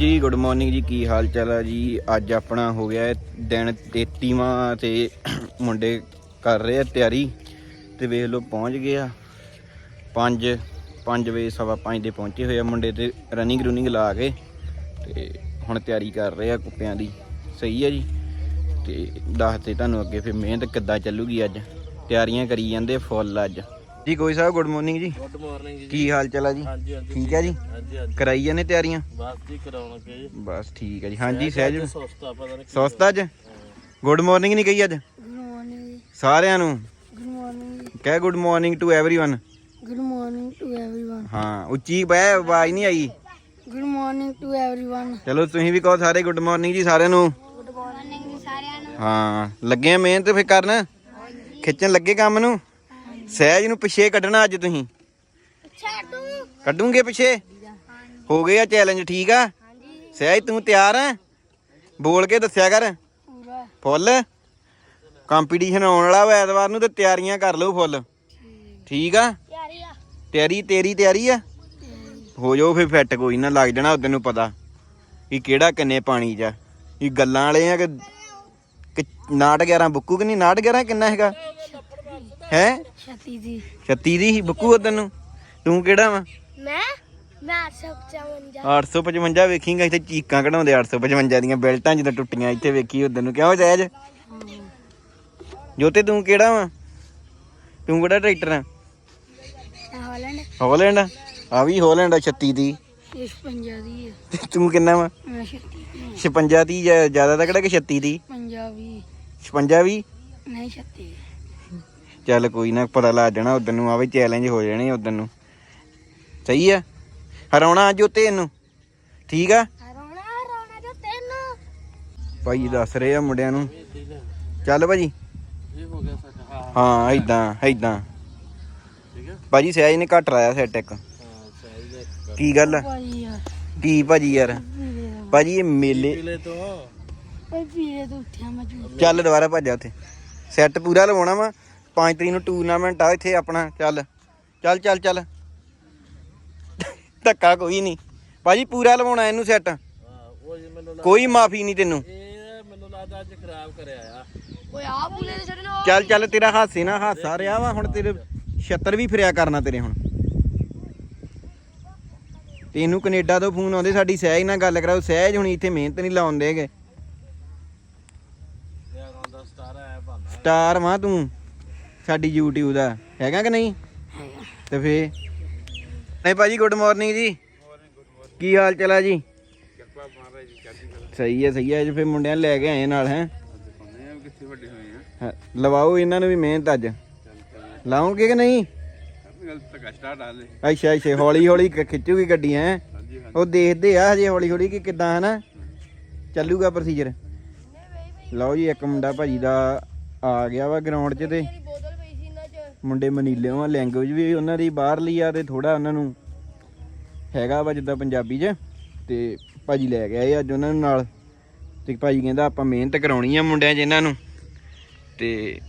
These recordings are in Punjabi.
ਜੀ ਗੁੱਡ ਮਾਰਨਿੰਗ ਜੀ, ਕੀ ਹਾਲ ਚਾਲ ਆ ਜੀ? ਅੱਜ ਆਪਣਾ ਹੋ ਗਿਆ ਦਿਨ 33ਵਾਂ ਤੇ ਮੁੰਡੇ ਕਰ ਰਹੇ ਆ ਤਿਆਰੀ ਤੇ ਵੇਖ ਲਓ ਪਹੁੰਚ ਗਏ ਆ। 5 5 ਵਜੇ ਸਵਾ 5 ਦੇ ਪਹੁੰਚੇ ਹੋਏ ਆ ਮੁੰਡੇ ਤੇ ਰਨਿੰਗ ਰੂਨਿੰਗ ਲਾ ਕੇ ਤੇ ਹੁਣ ਤਿਆਰੀ ਕਰ ਰਹੇ ਆ ਕੁੱਪਿਆਂ ਦੀ। ਸਹੀ ਹੈ ਜੀ। ਤੇ ਦੱਸਦੇ ਤੁਹਾਨੂੰ ਅੱਗੇ ਫਿਰ ਮਿਹਨਤ ਕਿੱਦਾਂ ਚੱਲੂਗੀ ਅੱਜ? ਤਿਆਰੀਆਂ ਕਰੀ ਜਾਂਦੇ ਫੁੱਲ ਅੱਜ। ਜੀ ਕੋਈ ਸਾਹਿਬ ਗੁੱਡ ਮਾਰਨਿੰਗ ਜੀ ਗੁੱਡ ਮਾਰਨਿੰਗ ਜੀ ਕੀ ਹਾਲ ਚਾਲ ਆ ਜੀ ਹਾਂਜੀ ਹਾਂਜੀ ਠੀਕ ਹੈ ਜੀ ਹਾਂਜੀ ਹਾਂਜੀ ਕਰਾਈ ਜਾਂਦੇ ਤਿਆਰੀਆਂ ਬਸ ਜੀ ਕਰਾਉਣਗੇ ਜੀ ਬਸ ਠੀਕ ਹੈ ਜੀ ਹਾਂਜੀ ਸਹਿਜ ਸਸਤਾ ਪਤਾ ਨਹੀਂ ਸਵਸਥ ਅੱਜ ਗੁੱਡ ਮਾਰਨਿੰਗ ਨਹੀਂ ਕਹੀ ਅੱਜ Good morning. ਸਾਰਿਆਂ ਨੂੰ Good morning. ਕਹਿ good morning to everyone Good morning to everyone. ਹਾਂ ਉੱਚੀ ਬਹਿ ਆਵਾਜ਼ ਨਹੀਂ ਆਈ Good morning to everyone. ਚਲੋ ਤੁਸੀਂ ਵੀ ਕਹੋ ਸਾਰੇ ਗੁੱਡ ਮਾਰਨਿੰਗ ਜੀ ਸਾਰਿਆਂ ਨੂੰ Good morning ਜੀ ਸਾਰਿਆਂ ਨੂੰ ਹਾਂ ਲੱਗੇ ਆ ਮਿਹਨਤ ਫੇ ਕਰਨ ਖਿੱਚਣ ਲੱਗੇ ਕੰਮ ਨੂੰ ਸਹਿਜ ਨੂੰ ਪਿੱਛੇ ਕੱਢਣਾ ਅੱਜ ਤੁਸੀਂ। ਛਾਟੂ ਕੱਢੂਗੇ ਪਿੱਛੇ? ਹੋ ਗਿਆ ਚੈਲੰਜ ਠੀਕ ਆ? ਹਾਂਜੀ। ਸਹਿਜ ਤੂੰ ਤਿਆਰ ਆ? ਬੋਲ ਕੇ ਦੱਸਿਆ ਕਰ। ਪੂਰਾ। ਫੁੱਲ? ਕੰਪੀਟੀਸ਼ਨ ਆਉਣ ਵਾਲਾ ਵਾ ਐਤਵਾਰ ਨੂੰ ਤੇ ਤਿਆਰੀਆਂ ਕਰ ਲਓ ਫੁੱਲ। ਠੀਕ। ਆ? ਤਿਆਰੀ ਤੇਰੀ ਤਿਆਰੀ ਆ? ਹੋ ਜਾਓ ਫੇ ਫਿੱਟ ਕੋਈ ਨਾ ਲੱਗ ਜਾਣਾ ਉਦੋਂ ਨੂੰ ਪਤਾ ਕਿ ਕਿਹੜਾ ਕਿੰਨੇ ਪਾਣੀ 'ਚ ਇਹ ਗੱਲਾਂ ਵਾਲੇ ਆ ਕਿ ਕਿ 11 ਬੁੱਕੂ ਕਿ ਨਹੀਂ 11 ਕਿੰਨਾ ਹੈਗਾ? ਹੈ? ਛਤੀ ਜੀ 36 ਦੀ ਸੀ? ਬੁੱਕੂ ਉਦੋਂ ਨੂੰ ਤੂੰ ਕਿਹੜਾ ਵਾ? ਮੈਂ? ਮੈਂ 855 855 ਵੇਖੀਂਗਾ ਇੱਥੇ ਚੀਕਾਂ ਕਢਾਉਂਦੇ 855 ਦੀਆਂ ਬੈਲਟਾਂ ਜਦੋਂ ਟੁੱਟੀਆਂ ਇੱਥੇ ਵੇਖੀ ਉਦੋਂ ਨੂੰ। ਕਿਉਂ ਜਾਇਜ਼ ਜੋਤੇ ਤੂੰ ਕਿਹੜਾ ਵਾ? ਤੂੰ ਕਿਹੜਾ ਟਰੈਕਟਰ ਆ? ਹਾਲੈਂਡ। ਹੋਲੈਂਡ? ਆ ਵੀ ਹੋਲੈਂਡ ਆ 36 ਦੀ। ਇਸ ਪੰਜਾਬੀ ਹੈ ਤੇ ਤੂੰ ਕਿੰਨਾ ਵਾ? ਮੈਂ ਛਤੀ 56 ਦੀ ਜ਼ਿਆਦਾ ਤਕੜਾ ਕਿ 36 ਦੀ? ਪੰਜਾਬੀ 56 ਵੀ ਨਹੀਂ ਛਤੀ। ਚੱਲ ਕੋਈ ਨਾ ਪਤਾ ਲੱਗ ਜਾਣਾ ਉਦੋਂ ਨੂੰ ਆਵੇ ਚੈਲੰਜ ਹੋ ਜਾਣੇ ਉਦੋਂ ਨੂੰ। ਸਹੀ ਆ? ਹਰਾਉਣਾ ਅੱਜ ਉੱਤੇ ਇਹਨੂੰ? ਠੀਕ ਆ? ਰੋਣਾ ਰੋਣਾ ਜੋ ਤੈਨੂੰ। ਭਾਈ ਦੱਸ ਰਹੇ ਆ ਮੁੰਡਿਆਂ ਨੂੰ। ਚੱਲ ਭਾਜੀ। ਇਹ ਹੋ ਗਿਆ ਹਾਂ। ਹਾਂ ਇਦਾਂ ਇਦਾਂ ਠੀਕ ਹੈ ਭਾਜੀ ਸਹਿਜ ਨੇ ਘੱਟ ਰਾਇਆ ਸੈੱਟ ਇੱਕ। ਕੀ ਗੱਲ ਆ? ਕੀ ਭਾਜੀ ਯਾਰ? ਭਾਜੀ ਇਹ ਮੇਲੇ ਪਿਲੇ ਤੋਂ। ਭਾਈ ਪੀਲੇ ਤੋਂ ਉੱਠਿਆ ਮੈਂ ਝੂਠ ਚੱਲ ਦੁਬਾਰਾ ਭੱਜਾ ਉੱਥੇ। ਸੈੱਟ ਪੂਰਾ ਲਵਾਉਣਾ ਵਾ। 5 ਤਰੀਕ ਨੂੰ ਟੂਰਨਾਮੈਂਟ ਆ ਇੱਥੇ ਆਪਣਾ ਚੱਲ ਚੱਲ ਚੱਲ ਚੱਲ। ਧੱਕਾ ਕੋਈ ਨਹੀਂ। ਭਾਜੀ ਪੂਰਾ ਲਵਾਉਣਾ ਇਹਨੂੰ ਸੈੱਟ ਹਾਂ ਉਹ ਜੀ ਮੈਨੂੰ ਲੱਗ- ਕੋਈ ਮਾਫੀ ਨਹੀਂ ਤੈਨੂੰ। ਇਹ ਮੈਨੂੰ ਲੱਗਦਾ ਅੱਜ ਖਰਾਬ ਕਰਿਆ ਆ ਓਏ ਆ ਪੂਲੇ ਦੇ ਛੱਡ ਨਾ ਚੱਲ ਚੱਲ ਤੇਰਾ ਹਾਸੇ ਨਾ ਹਾਸਾ ਰਿਹਾ ਵਾ ਹੁਣ ਤੇਰੇ 76 ਵੀ ਫਿਰਿਆ ਕਰਨਾ ਤੇਰੇ ਹੁਣ। ਤੈਨੂੰ ਕੈਨੇਡਾ ਤੋਂ ਫੋਨ ਆਉਂਦੇ ਸਾਡੀ ਸਹਿਜ ਨਾਲ ਗੱਲ ਕਰਾਓ। ਸਹਿਜ ਹੁਣ ਇੱਥੇ ਮਿਹਨਤ ਨਹੀਂ ਸਟਾਰ ਭਾਂਦਾ ਸਟਾਰ ਵਾਂ ਤੂੰ। ਸਾਡੀ YouTube ਦਾ। ਹੈਗਾ ਕਿ ਨਹੀਂ? ਤੇ ਫੇ ਨਹੀਂ ਭਾਜੀ ਗੁੱਡ ਮਾਰਨਿੰਗ ਜੀ। ਕੀ ਹਾਲ ਚਲਾ ਜੀ ਜੀ? ਸਹੀ ਹੈ ਸਹੀ ਹੈ। ਅੱਜ ਫੇ ਮੁੰਡਿਆਂ ਨੂੰ ਲੈ ਕੇ ਆਏ ਨਾਲ, ਹੈ? ਲਵਾਓ ਇਹਨਾਂ ਨੂੰ ਵੀ ਮਿਹਨਤ ਅੱਜ। ਲਾਉਂਗੇ ਕਿ ਨਹੀਂ? ਅੱਛਾ ਅੱਛਾ ਹੌਲੀ ਹੌਲੀ ਕ- ਖਿੱਚੂਗੀ ਗੱਡੀ ਹੈ? ਉਹ ਦੇਖਦੇ ਆ ਹਜੇ ਹੌਲੀ ਹੌਲੀ ਕਿ ਕਿੱਦਾਂ, ਹਨਾ? ਚੱਲੂਗਾ ਪ੍ਰੋਸੀਜਰ ਲਓ ਜੀ, ਇੱਕ ਮੁੰਡਾ ਭਾਜੀ ਦਾ ਆ ਗਿਆ ਵਾ ਗਰਾਊਂਡ 'ਚ ਤੇ ਬੋਤਲ ਪਈ ਸੀ ਇਹਨਾਂ ਚ ਮੁੰਡੇ ਮਨੀਲਿਓਂ ਆ ਲੈਂਗੁਏਜ ਵੀ ਉਹਨਾਂ ਦੀ ਬਾਹਰਲੀ ਆ ਤੇ ਥੋੜਾ ਉਹਨਾਂ ਨੂੰ ਹੈਗਾ ਵਾ ਜਿੱਦਾਂ ਪੰਜਾਬੀ 'ਚ, ਤੇ ਭਾਜੀ ਲੈ ਕੇ ਆਏ ਅੱਜ ਉਹਨਾਂ ਨੂੰ ਨਾਲ। ਤੇ ਭਾਜੀ ਕਹਿੰਦਾ ਆਪਾਂ ਮਿਹਨਤ ਕਰਾਉਣੀ ਆ ਮੁੰਡਿਆਂ 'ਚ ਇਹਨਾਂ ਨੂੰ। ਤੇ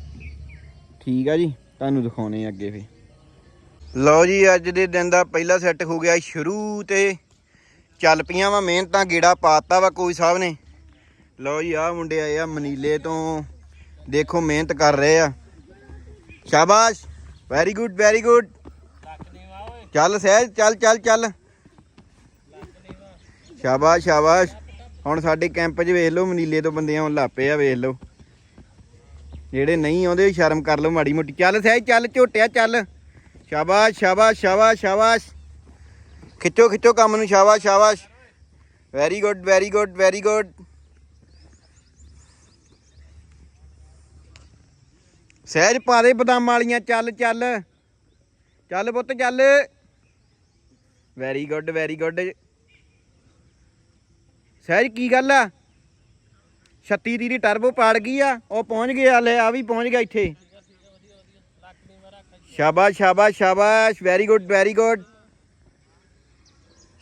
ਠੀਕ ਆ ਜੀ, ਤੁਹਾਨੂੰ ਦਿਖਾਉਣੇ ਅੱਗੇ ਫੇ ਲਓ ਜੀ, ਅੱਜ ਦੇ ਦਿਨ ਦਾ ਪਹਿਲਾ ਸੈੱਟ ਹੋ ਗਿਆ ਸ਼ੁਰੂ ਤੇ ਚੱਲ ਪਈਆਂ ਵਾ ਮਿਹਨਤਾਂ, ਗੇੜਾ ਪਾਤਾ ਵਾ ਕੋਈ ਸਾਹਿਬ ਨੇ। ਲਓ ਜੀ, ਆਹ ਮੁੰਡੇ ਆਏ ਆ ਮਨੀਲੇ ਤੋਂ। ਦੇਖੋ ਮਿਹਨਤ ਕਰ ਰਹੇ ਆ। ਸ਼ਾਬਾਸ਼। ਵੈਰੀ ਗੁੱਡ ਵੈਰੀ ਗੁੱਡ ਚੱਲ ਸਹਿਜ, ਚੱਲ ਚੱਲ ਚੱਲ। ਸ਼ਾਬਾਸ਼ ਸ਼ਾਬਾਸ਼। ਹੁਣ ਸਾਡੇ ਕੈਂਪ 'ਚ ਵੇਖ ਲਓ, ਮਨੀਲੇ ਤੋਂ ਬੰਦੇ ਆਉਣ ਲੱਪੇ ਆ, ਵੇਖ ਲਓ। ਜਿਹੜੇ ਨਹੀਂ ਆਉਂਦੇ ਸ਼ਰਮ ਕਰ ਲਓ ਮਾੜੀ ਮੋਟੀ। ਚੱਲ ਸਹਿਜ, ਚੱਲ, ਝੋਟਿਆ, ਚੱਲ। ਸ਼ਾਬਾਸ਼ ਸ਼ਾਬਾਸ਼ ਸ਼ਾਬਾਸ਼ ਸ਼ਾਬਾਸ਼। ਖਿੱਚੋ ਖਿੱਚੋ ਕੰਮ ਨੂੰ, ਸ਼ਾਬਾਸ਼ ਸ਼ਾਬਾਸ਼। Very good very good very good ਸਹਿਜ ਪਾ ਦੇ ਬਦਾਮਾਂ ਵਾਲੀਆਂ, ਚੱਲ ਚੱਲ। ਚੱਲ ਪੁੱਤ, ਚੱਲ। ਵੈਰੀ ਗੁੱਡ ਵੈਰੀ ਗੁੱਡ ਸਹਿਜ, ਕੀ ਗੱਲ ਆ? 36 ਦੀ ਦੀ ਟਰਬੋ ਪਾੜ ਗਈ ਆ, ਉਹ ਪਹੁੰਚ ਗਿਆ, ਲੈ, ਆ ਵੀ ਪਹੁੰਚ ਗਿਆ ਇੱਥੇ। ਸ਼ਾਬਾਸ਼ ਸ਼ਾਬਾਸ਼ ਸ਼ਾਬਾਸ਼। ਵੈਰੀ ਗੁੱਡ ਵੈਰੀ ਗੁੱਡ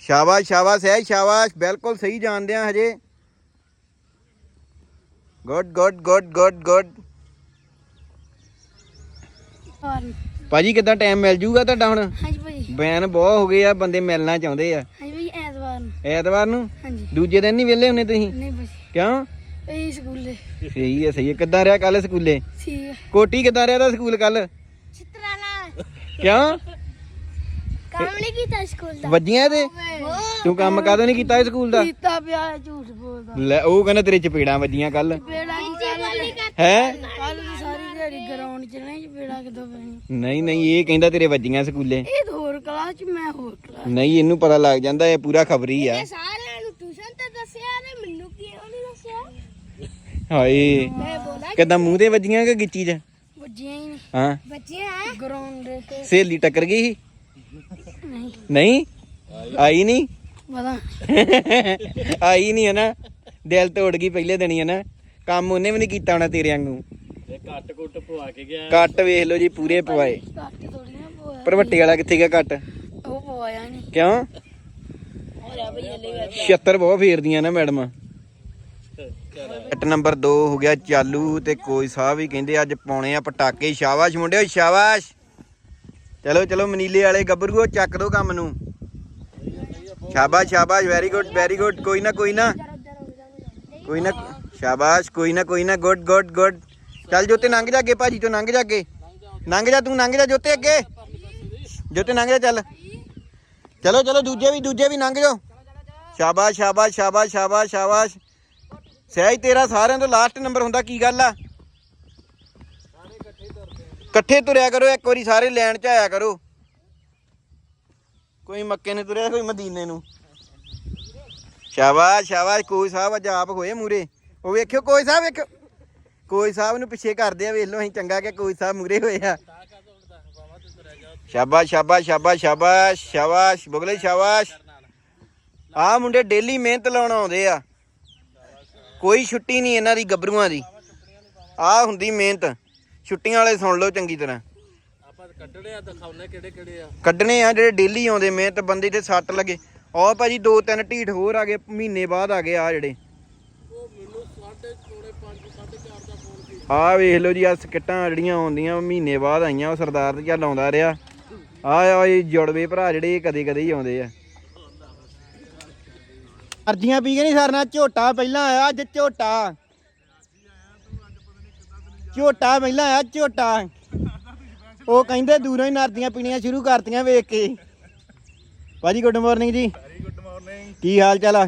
ਸ਼ਾਬਾਸ਼ ਸ਼ਾਬਾਸ਼ ਹੈ ਸ਼ਾਬਾਸ਼। ਬਿਲਕੁਲ ਸਹੀ ਜਾਣਦੇ ਆ ਹਜੇ। Good good good good good ਭਾਜੀ ਕਿਦਾਂ ਟਾਈਮ ਮਿਲ ਜੂਗਾ ਤੁਹਾਡਾ ਹੁਣ? ਹਾਂਜੀ ਭਾਈ ਬੈਨ ਬਹੁਤ ਹੋ ਗਏ ਆ ਬੰਦੇ ਮਿਲਣਾ ਚਾਹੁੰਦੇ ਆ। ਹਾਂਜੀ ਐਤਵਾਰ ਨੂੰ। ਐਤਵਾਰ ਨੂੰ? ਹਾਂਜੀ। ਦੂਜੇ ਦਿਨ ਨਹੀਂ ਵਿਹਲੇ ਹੁੰਨੇ ਤੁਸੀਂ? ਨਹੀਂ ਬਸ ਕਿਉਂ? ਇਹ ਸਕੂਲੇ। ਸਹੀ ਹੈ ਸਹੀ ਹੈ ਕਿੱਦਾਂ ਰਿਹਾ ਕੱਲ ਸਕੂਲੇ? ਸੀ ਕੋਟੀ ਕਿੱਦਾਂ ਰਿਹਾ ਦਾ ਸਕੂਲ ਕੱਲ ਚਿੱਤਰਾਣਾ ਕਿਉਂ? ਕੰਮ ਨਹੀਂ ਕੀਤਾ ਸਕੂਲ ਦਾ। ਵੱਜੀਆਂ ਇਹਦੇ? ਤੂੰ ਕੰਮ ਕਾਹਦੋਂ ਨਹੀਂ ਕੀਤਾ ਸਕੂਲ ਦਾ? ਕੀਤਾ ਪਿਆ ਹੈ, ਝੂਠ ਬੋਲਦਾ। ਲੈ ਉਹ ਕਹਿੰਦਾ ਤੇਰੇ ਚਪੇੜਾਂ ਵੱਜੀਆਂ ਕੱਲ ਹੈ? ਚ ਨਹੀਂ ਬੇੜਾ ਕਿਦੋਂ ਪੈਣੀ ਨਹੀਂ ਨਹੀਂ ਇਹ ਕਹਿੰਦਾ ਤੇਰੇ ਵੱਜੀਆਂ ਸਕੂਲੇ। ਇਹ ਤਾਂ ਹੋਰ ਕਲਾਸ ਚ ਮੈਂ ਹੋਰ ਕਲਾਸ ਨਹੀਂ ਇਹਨੂੰ ਪਤਾ ਲੱਗ ਜਾਂਦਾ ਇਹ ਪੂਰਾ ਖਬਰੀ ਆ। ਸਾਰਿਆਂ ਨੂੰ ਟਿਊਸ਼ਨ ਤੇ ਦੱਸਿਆ ਨੇ ਮੈਨੂੰ ਕਿਉਂ ਨਹੀਂ ਦੱਸਿਆ? ਹਾਏ ਕਿੱਦਾਂ ਮੂੰਹ ਤੇ ਵੱਜੀਆਂ ਕਿ ਗਿੱਚੀ 'ਚ? ਵੱਜੀਆਂ ਹੀ ਨਹੀਂ। ਹਾਂ। ਦੇ ਤੇ। ਸਹੇਲੀ ਟੱਕਰ ਗਈ ਸੀ? ਨਹੀਂ। ਨਹੀਂ? ਆਈ ਨਹੀਂ? ਪਤਾ। ਆਈ ਨਹੀਂ ਹੈ ਨਾ। ਦਿਲ ਤੋੜ ਗਈ ਪਹਿਲੇ ਦਿਨ ਹੀ ਹੈ ਨਾ। ਕੰਮ ਉਹਨੇ ਵੀ ਨਹੀਂ ਕੀਤਾ ਹੋਣਾ ਤੇਰੇ ਵਾਂਗੂ। ਇਹ ਪਵਾ ਕੇ ਗਿਆ। ਕੱਟ ਵੇਖ ਲਓ ਜੀ ਪੂਰੇ ਪਵਾਏ। ਕੱਟ ਥੋੜੀਆਂ ਪਵਾਇਆ। ਪਰ ਵੱਟੇ ਵਾਲਾ ਕਿੱਥੇ ਗਿਆ ਕੱਟ? ਉਹ ਪਵਾਇਆ ਨਹੀਂ ਕਿਉਂ? ਹੋਰਿਆ ਭਈ ਹਲੇ ਵੀ 76 ਬਹੁਤ ਫੇਰਦੀਆਂ ਨਾ ਮੈਡਮ। ਕੱਟ ਨੰਬਰ 2 ਹੋ ਗਿਆ ਚਾਲੂ ਤੇ ਕੋਈ ਸਾਹਿਬ ਵੀ ਕਹਿੰਦੇ ਅੱਜ ਪਾਉਣੇ ਆ ਪਟਾਕੇ। ਸ਼ਾਬਾਸ਼ ਮੁੰਡਿਓ ਸ਼ਾਬਾਸ਼। ਚਲੋ ਚਲੋ ਮਨੀਲੇ ਵਾਲੇ ਗੱਭਰੂਓ ਚੱਕ ਦੋ ਕੰਮ ਨੂੰ। ਸ਼ਾਬਾਸ਼ ਸ਼ਾਬਾਸ਼ ਵੈਰੀ ਗੁੱਡ ਵੈਰੀ ਗੁੱਡ ਕੋਈ ਨਾ ਕੋਈ ਨਾ। ਕੋਈ ਨਾ ਸ਼ਾਬਾਸ਼। ਕੋਈ ਨਾ ਕੋਈ ਨਾ ਗੁੱਡ ਗੁੱਡ ਗੁੱਡ ਚੱਲ ਜੋਤੇ ਲੰਘ ਜਾ ਅੱਗੇ ਭਾਜੀ ਤੋਂ ਲੰਘ ਜਾ ਅੱਗੇ। ਲੰਘ ਜਾ ਤੂੰ, ਲੰਘ ਜਾ ਜੋਤੇ ਅੱਗੇ। ਜੋਤੇ ਲੰਘ ਜਾ ਚੱਲ। ਚਲੋ ਚਲੋ, ਦੂਜੇ ਵੀ ਦੂਜੇ ਵੀ ਲੰਘ ਜਾਓ। ਸ਼ਾਬਾਸ਼ ਸ਼ਾਬਾਸ਼ ਸ਼ਾਬਾਸ਼ ਸ਼ਾਬਾਸ਼ ਸ਼ਾਬਾਸ਼। ਸਹਿਜ, ਤੇਰਾ ਸਾਰਿਆਂ ਤੋਂ ਲਾਸਟ ਨੰਬਰ ਹੁੰਦਾ, ਕੀ ਗੱਲ ਆ? ਇਕੱਠੇ ਤੁਰਿਆ ਕਰੋ, ਇੱਕ ਵਾਰੀ ਸਾਰੇ ਲੈਣ ਚ ਆਇਆ ਕਰੋ। ਕੋਈ ਮੱਕੇ ਨੇ ਤੁਰਿਆ, ਕੋਈ ਮਦੀਨੇ ਨੂੰ। ਸ਼ਾਬਾਸ਼ ਸ਼ਾਬਾਸ਼, ਕੋਈ ਸਾਹਿਬ ਅੱਜ ਆਪ ਹੋਏ ਮੂਰੇ। ਉਹ ਵੇਖਿਓ, ਕੋਈ ਸਾਹਿਬ ਵੇਖਿਓ। ਕੋਈ ਸਾਹਿਬ ਨੂੰ ਪਿੱਛੇ ਕਰਦੇ ਆ ਵੇਖ ਲਓ ਅਸੀਂ ਚੰਗਾ ਕਿ ਕੋਈ ਸਾਹਿਬ ਮੂਰੇ ਹੋਏ ਆ। ਸ਼ਾਬਾਸ਼ ਸ਼ਾਬਾਸ਼ ਸ਼ਾਬਾਸ਼ ਸ਼ਾਬਾਸ਼ ਸ਼ਾਬਾਸ਼ ਬੁਗਲੇ ਸ਼ਾਬਾਸ਼। ਆ ਮੁੰਡੇ ਡੇਲੀ ਮਿਹਨਤ ਲਾਉਣ ਆਉਂਦੇ ਆ। ਕੋਈ ਛੁੱਟੀ ਨਹੀਂ ਇਹਨਾਂ ਦੀ ਗੱਭਰੂਆਂ ਦੀ। ਆ ਹੁੰਦੀ ਮਿਹਨਤ। ਛੁੱਟੀਆਂ ਵਾਲੇ ਸੁਣ ਲਓ ਚੰਗੀ ਤਰ੍ਹਾਂ। ਆਪਾਂ ਕੱਢਣੇ ਆ ਦਿਖਾਉਣੇ ਕਿਹੜੇ ਕਿਹੜੇ ਆ। ਕੱਢਣੇ ਆ ਜਿਹੜੇ ਡੇਲੀ ਆਉਂਦੇ ਮਿਹਨਤ ਬੰਦੇ ਤੇ ਸੱਟ ਲੱਗੇ। ਆਹ ਭਾਜੀ ਦੋ ਤਿੰਨ ਢੀਠ ਹੋਰ ਆ ਗਏ ਮਹੀਨੇ ਬਾਅਦ ਆ ਗਏ ਆ ਜਿਹੜੇ ਉਹ ਮੈਨੂੰ 5:30 5:30 ਦਾ ਫੋਨ ਕੀ ਆ ਵੇਖ ਲਓ ਜੀ ਆ ਸਕਿੱਟਾਂ ਜਿਹੜੀਆਂ ਆਉਂਦੀਆਂ ਮਹੀਨੇ ਬਾਅਦ ਆਈਆਂ ਉਹ ਸਰਦਾਰ ਤੇ ਚੱਲ ਆਉਂਦਾ ਰਿਹਾ। ਆ ਆ ਇਹ ਜੁੜਵੇ ਭਰਾ ਜਿਹੜੇ ਕਦੇ ਕਦੇ ਹੀ ਆਉਂਦੇ ਆ। ਅਰਜੀਆਂ ਪੀ ਕੇ ਨਹੀਂ ਸਰਨਾ ਝੋਟਾ ਪਹਿਲਾਂ ਆਇਆ ਅੱਜ ਝੋਟਾ। ਝੋਟਾ ਪਹਿਲਾਂ ਆਇਆ ਝੋਟਾ। ਉਹ ਕਹਿੰਦੇ ਦੂਰੋਂ ਹੀ ਨਰਦੀਆਂ ਪੀਣੀਆਂ ਸ਼ੁਰੂ ਕਰਤੀਆਂ ਵੇਖ ਕੇ। ਭਾਜੀ ਗੁੱਡ ਮਾਰਨਿੰਗ ਜੀ। ਗੁੱਡ ਮਾਰਨਿੰਗ ਕੀ ਹਾਲ ਚਾਲ ਆ?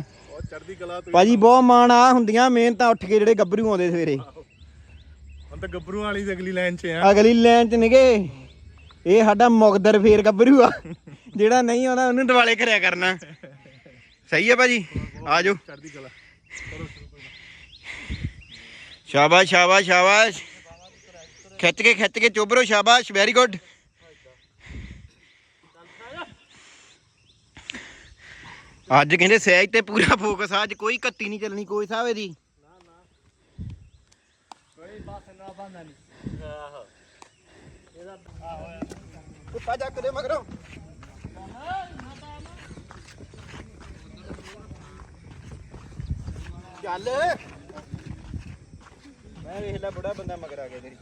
ਚੜ੍ਹਦੀ ਕਲਾ ਭਾਜੀ ਬਹੁਤ ਮਾਣ ਆ ਹੁੰਦੀਆਂ ਮਿਹਨਤਾਂ ਉੱਠ ਕੇ ਜਿਹੜੇ ਗੱਭਰੂ ਆਉਂਦੇ ਸਵੇਰੇ। ਤਾਂ ਗੱਭਰੂ ਵਾਲੀ ਦੀ ਅਗਲੀ ਲਾਈਨ 'ਚ ਆ। ਅਗਲੀ ਲਾਈਨ ਚ ਨਿਗੇ। ਇਹ ਸਾਡਾ ਮੁਕਦਰ ਫੇਰ ਗੱਭਰੂ ਆ। ਜਿਹੜਾ ਨਹੀਂ ਆਉਂਦਾ ਉਹਨੂੰ ਦਿਵਾਲੇ ਕਰਿਆ ਕਰਨਾ। ਸਹੀ ਹੈ ਭਾਜੀ? ਆ ਜਾਓ ਚੜ੍ਹਦੀ ਕਲਾ ਸ਼ਾਬਾਸ਼ ਸ਼ਾਬਾਸ਼ ਸ਼ਾਬਾਸ਼। ਖਿੱਚ ਕੇ ਖਿੱਚ ਕੇ ਚੋਬਰੋ ਸ਼ਾਬਾਸ਼। ਵੈਰੀ ਗੁੱਡ ਅੱਜ ਕਹਿੰਦੇ ਸਹਿਜ ਤੇ ਪੂਰਾ ਫੋਕਸ ਆ। ਅੱਜ ਕੋਈ ਕੱਤੀ ਨਹੀਂ ਚੱਲਣੀ, ਕੋਈ ਸਾਹਿਬ ਇਹਦੀ ਕੋਈ ਬਸ ਨਾ ਬੰਦਾ ਨਹੀਂ ਆਹੋ ਕੁੱਤਾ ਚੱਕ ਦੇ ਮਗਰੋਂ ਚੱਲ। ਮੈਂ ਵੇਖ ਲੈ ਬੁੜਾ ਬੰਦਾ ਮਗਰ ਆ ਗਿਆ ਤੇਰੀ।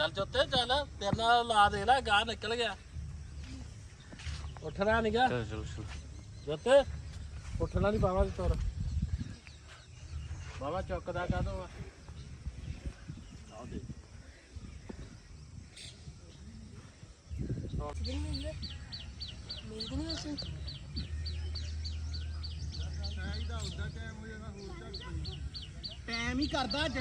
ਚੱਲ ਚੁੱਤੇ ਚੱਲ। ਤੇਰੇ ਨਾਲ ਲਾ ਦੇ ਨਾ ਗਾਹ ਨਿਕਲ ਗਿਆ। ਉੱਠਣਾ ਨਹੀਂਗਾ ਚਲ ਚਲ ਚਲ। ਜੁੱਤੇ ਉੱਠਣਾ ਨਹੀਂ ਬਾਵਾ ਤੁਰ। ਬਾਵਾ ਚੁੱਕਦਾ ਕਾਹਦੋਂ ਆ? ਆਹ ਦੇ। ਟਾਈਮ ਹੀ ਕਰਦਾ ਅੱਜ।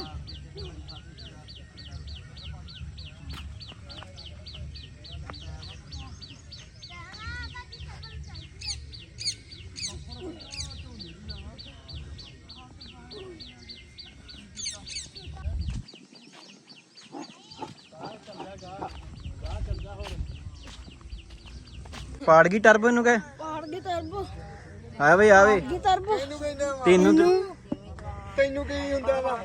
ਪਾੜ ਗਈ ਟਰਬੋ ਨੂੰ ਕਹੇ। ਪਾੜ ਗਈ ਤਰਬੋ ਆ ਵੇ ਆ ਤਰਬੋ ਤੈਨੂੰ ਤੇ ਤੈਨੂੰ ਕੀ ਹੁੰਦਾ ਵਾ?